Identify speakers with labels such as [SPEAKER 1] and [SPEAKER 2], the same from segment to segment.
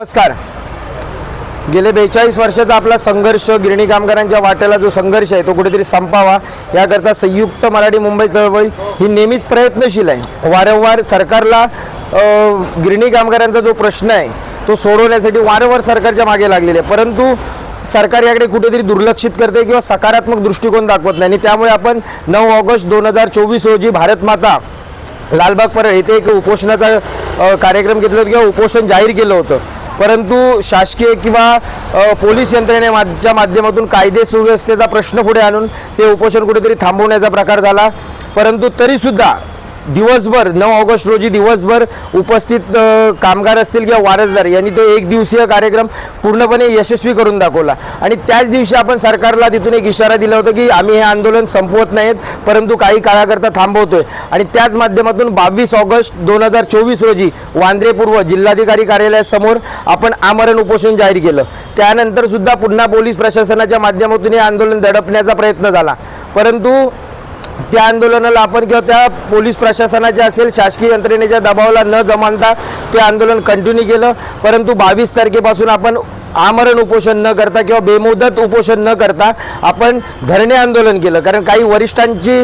[SPEAKER 1] नमस्कार. गेले बेचाळीस वर्षाचा आपला संघर्ष गिरणी कामगारांच्या वाट्याला जो संघर्ष आहे तो कुठेतरी संपावा याकरता संयुक्त मराठी मुंबई चळवळी ही नेहमीच प्रयत्नशील आहे. वारंवार सरकारला गिरणी कामगारांचा जो प्रश्न आहे तो सोडवण्यासाठी वारंवार सरकारच्या मागे लागलेले आहे. परंतु सरकार याकडे कुठेतरी दुर्लक्षित करते किंवा सकारात्मक दृष्टिकोन दाखवत नाही. आणि त्यामुळे आपण नऊ ऑगस्ट दोन हजार चोवीस रोजी भारत माता लालबाग परळ येथे एक उपोषणाचा कार्यक्रम घेतला होता किंवा उपोषण जाहीर केलं होतं. परंतु शासकीय किंवा पोलीस यंत्रणेच्या माध्यमातून कायदे सुव्यवस्थेचा प्रश्न पुढे आणून ते उपोषण कुठेतरी थांबवण्याचा प्रकार झाला. परंतु तरीसुद्धा दिवसभर नऊ ऑगस्ट रोजी दिवसभर उपस्थित कामगार असतील किंवा वारसदार यांनी तो एक दिवसीय कार्यक्रम पूर्णपणे यशस्वी करून दाखवला. आणि त्याच दिवशी आपण सरकारला तिथून एक इशारा दिला होता की आम्ही हे आंदोलन संपवत नाहीत परंतु काही काळाकरता थांबवतोय. आणि त्याच माध्यमातून बावीस ऑगस्ट दोन हजार चोवीस रोजी वांद्रे पूर्व जिल्हाधिकारी कार्यालयासमोर आपण आमरण उपोषण जाहीर केलं. त्यानंतर सुद्धा पुन्हा पोलीस प्रशासनाच्या माध्यमातून हे आंदोलन दडपण्याचा प्रयत्न झाला. परंतु त्या आंदोलनाला आपण किंवा त्या पोलीस प्रशासनाच्या असेल शासकीय यंत्रणेच्या दबावाला न जमानता ते आंदोलन कंटिन्यू केलं. परंतु बावीस तारखेपासून आपण आमरण उपोषण न करता किंवा बेमुदत उपोषण न करता आपण धरणे आंदोलन केलं. कारण काही वरिष्ठांची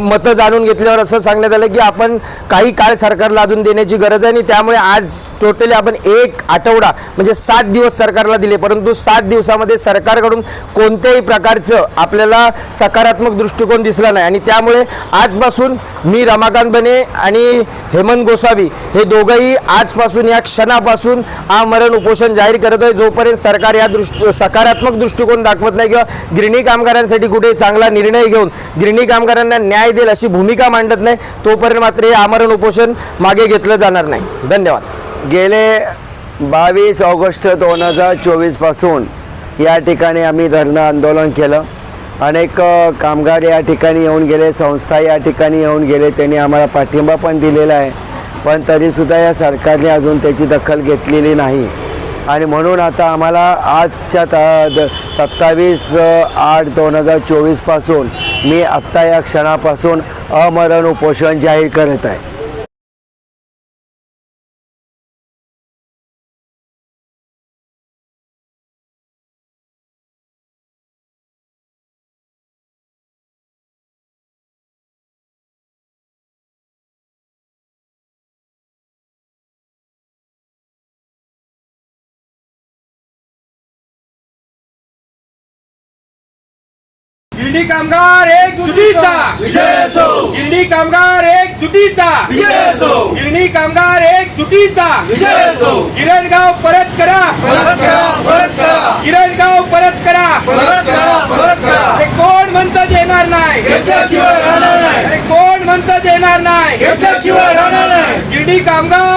[SPEAKER 1] मतं जाणून घेतल्यावर असं सांगण्यात आलं की आपण काही काळ सरकारला अजून देण्याची गरज आहे आणि त्यामुळे आज टोटली आपण एक आठवडा म्हणजे सात दिवस सरकारला दिले परंतु सात दिवसामध्ये सरकारकडून कोणत्याही प्रकारचं आपल्याला सकारात्मक दृष्टिकोन दिसला नाही. आणि त्यामुळे आजपासून मी रमाकांत बने आणि हेमंत गोसावी हे दोघंही आजपासून या क्षणापासून आमरण उपोषण जाहीर करत आहे. जोपर्यंत सरकार या दृष्टी सकारात्मक दृष्टिकोन दाखवत नाही किंवा गिरणी कामगारांसाठी कुठे चांगला निर्णय घेऊन गिरणी कामगारांना न्याय देईल अशी भूमिका मांडत नाही तोपर्यंत मात्र हे आमरण उपोषण मागे घेतलं जाणार नाही. धन्यवाद.
[SPEAKER 2] गेले बावीस ऑगस्ट दोन हजार चोवीसपासून या ठिकाणी आम्ही धरणं आंदोलन केलं. अनेक कामगार या ठिकाणी येऊन गेले संस्था या ठिकाणी येऊन गेले त्यांनी आम्हाला पाठिंबा पण दिलेला आहे. पण तरीसुद्धा या सरकारने अजून त्याची दखल घेतलेली नाही. आणि म्हणून आता आम्हाला आजच्या त द सत्तावीस आठ दोन हजार चोवीसपासून मी आत्ता या क्षणापासून अमरण उपोषण जाहीर करत आहे.
[SPEAKER 3] गिरणी कामगार एक जुटीचा
[SPEAKER 4] विजय असो.
[SPEAKER 3] गिरणी कामगार एक जुटीचा
[SPEAKER 4] विजय असो.
[SPEAKER 3] गिरणी कामगार एक जुटीचा
[SPEAKER 4] विजय असो.
[SPEAKER 3] गिरणगाव परत करा.
[SPEAKER 4] परत करा परत करा.
[SPEAKER 3] गिरणगाव परत करा.
[SPEAKER 4] परत करा परत करा.
[SPEAKER 3] अरे कोण म्हणतं देणार नाही?
[SPEAKER 4] घेतल्याशिवाय राहणार नाही.
[SPEAKER 3] अरे कोण म्हणतं देणार नाही?
[SPEAKER 4] घेतल्याशिवाय राहणार नाही.
[SPEAKER 3] गिरणी कामगार